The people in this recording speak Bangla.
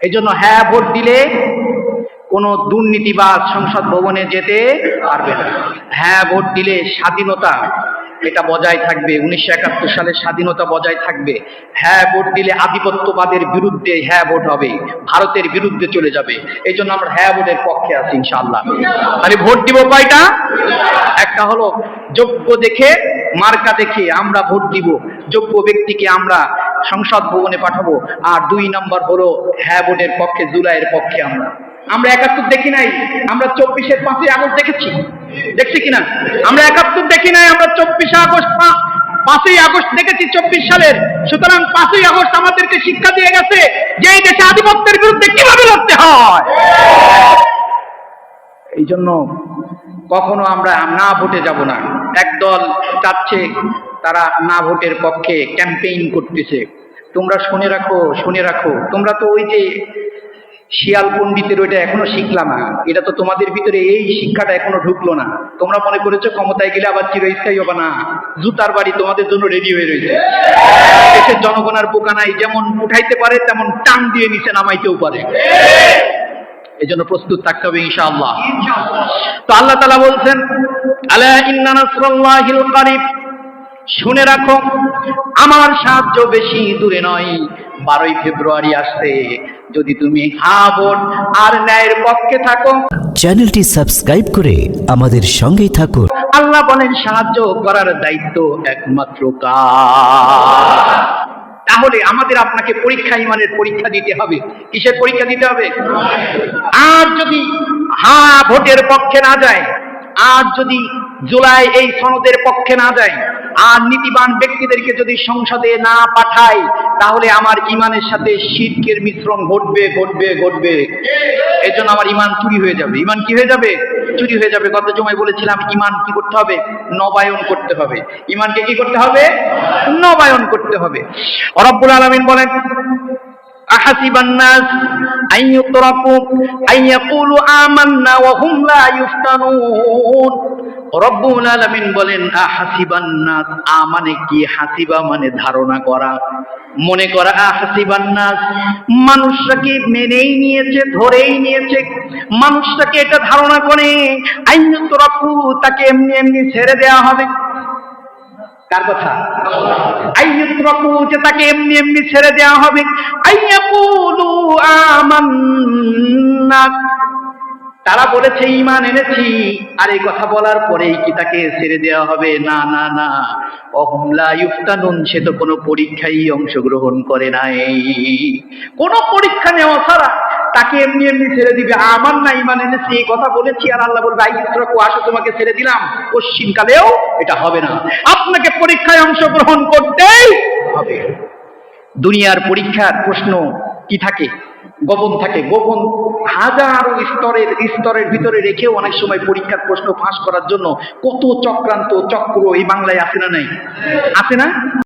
এই জন্য হ্যাঁ ভোট দিলে কোনো দুর্নীতিবাজ সংসদ ভবনে যেতে পারবে না। হ্যাঁ ভোট দিলে স্বাধীনতা, এটা বজায় থাকবে। উনিশশো একাত্তর সালে স্বাধীনতা বজায় থাকবে। হ্যাঁ ভোট দিলে আধিপত্যবাদের বিরুদ্ধে হ্যাঁ ভোট হবে। ভারতের বিরুদ্ধে চলে যাবে। এই জন্য আমরা হ্যাঁ ভোটের পক্ষে আছি, ইনশাআল্লাহ। তাহলে ভোট দিব কয়টা? একটা হলো, যোগ্য দেখে, মার্কা দেখে আমরা ভোট দিব। যোগ্য ব্যক্তিকে আমরা সংসদ ভবনে পাঠাবো। আর দুই নম্বর হলো হ্যাঁ ভোটের পক্ষে, জুলাইয়ের পক্ষে আমরা। আমরা একাত্তর দেখি নাই, আমরা চব্বিশের পাঁচই আগস্ট দেখেছি। দেখছি কিনা? আমরা একাত্তর দেখি নাই, আমরা চব্বিশে আগস্ট পাঁচই আগস্ট দেখেছি, চব্বিশ সালের। সুতরাং পাঁচই আগস্ট আমাদেরকে শিক্ষা দিয়ে গেছে যে এই দেশে আধিপত্যের বিরুদ্ধে কীভাবে লড়তে হয়। এই জন্য কখনো আমরা না ভোটে যাব না। একদল চাচ্ছে তারা না ভোটের পক্ষে ক্যাম্পেইন করতেছে। তোমরা শুনে রাখো শুনে রাখো। তোমরা তো ওই যে শিয়াল পণ্ডিতের ওইটা এখনও শিখলা না। এটা তো তোমাদের ভিতরে এই শিক্ষাটা এখনও ঢুকলো না। তোমরা মনে করেছ ক্ষমতায় গেলে আবার চিরস্থায়ী হবে না। জুতার বাড়ি তোমাদের জন্য রেডি হয়ে রয়েছে। দেশের জনগণের পোকা নাই। যেমন উঠাইতে পারে, তেমন টান দিয়ে নিচে নামাইতেও পারে। এই জন্য প্রস্তুত থাকতে হবে ইনশাআল্লাহ। তো আল্লাহ তালা বলছেন, আলা ইন্না নাসরাল্লাহিল শুনে রাখো আমার সাহায্য বেশি দূরে নয়। বারোই ফেব্রুয়ারি আসছে যদি তুমি হা ভোট আর ন্যায়ের পক্ষে থাকো। চ্যানেলটি সাবস্ক্রাইব করে আমাদের সঙ্গেই থাকুন। আল্লাহ বলেন সাহায্য করার দায়িত্ব একমাত্র কার? তাহলে আমাদের আপনাকে পরীক্ষা ইমানের পরীক্ষা দিতে হবে। কিসের পরীক্ষা দিতে হবে? আর যদি হা ভোটের পক্ষে না যায় আর যদি জুলাই এই সনদের পক্ষে না যায়, আর নীতিবান ব্যক্তিদেরকে যদি সংসদে না পাঠায়, তাহলে আমার ইমানের সাথে শিরকের মিশ্রণ ঘটবে ঘটবে ঘটবে। এই জন্য আমার ইমান চুরি হয়ে যাবে। ইমান কি হয়ে যাবে? চুরি হয়ে যাবে। গত জমায় বলেছিলাম, ইমান কি করতে হবে? নবায়ন করতে হবে। ইমানকে কি করতে হবে? নবায়ন করতে হবে। রব্বুল আলামিন বলেন أحسب الناس أن يتركوا أن يقولوا آمنا وهم لا يفتنون রব্বুল আলামিন বলেন আহাসিবান নাস আ মানে কি হাসিবা মানে ধারণা করা মনে করা আহাসিবান নাস মানুষরা কি মেনেই নিয়েছে ধরেই নিয়েছে মানুষটা কি এটা ধারণা করে আইন তোরাকু তাকে এমনি এমনি ছেড়ে দেওয়া হবে কার কথা? তাকে এমনি এমনি ছেড়ে দেওয়া হবে। আইয়াকুলু আমান্না। তারা বলেছে ইমান এনেছি। আর এই কথা বলার পরেই কি তাকে ছেড়ে দেওয়া হবে? না না না। অহমলা ইফতানুন সে তো কোনো পরীক্ষায় অংশগ্রহণ করে নাই। কোনো পরীক্ষা নেওয়া ছাড়া তাকে এমনি এমনি ছেড়ে দিবে। আমার না ইমান এনেছি, এই কথা বলেছি, আর আল্লাহ বলবে, আই ইসরাকু আসো তোমাকে ছেড়ে দিলাম। পশ্চিমকালেও এটা হবে না। আপনাকে পরীক্ষায় অংশগ্রহণ করতেই হবে। দুনিয়ার পরীক্ষার প্রশ্ন কি থাকে? গোপন থাকে। গোপন হাজারো স্তরের স্তরের ভিতরে রেখেও অনেক সময় পরীক্ষার প্রশ্ন ফাঁস করার জন্য কত চক্রান্ত চক্র এই বাংলায় আছে না নাই? আছে না?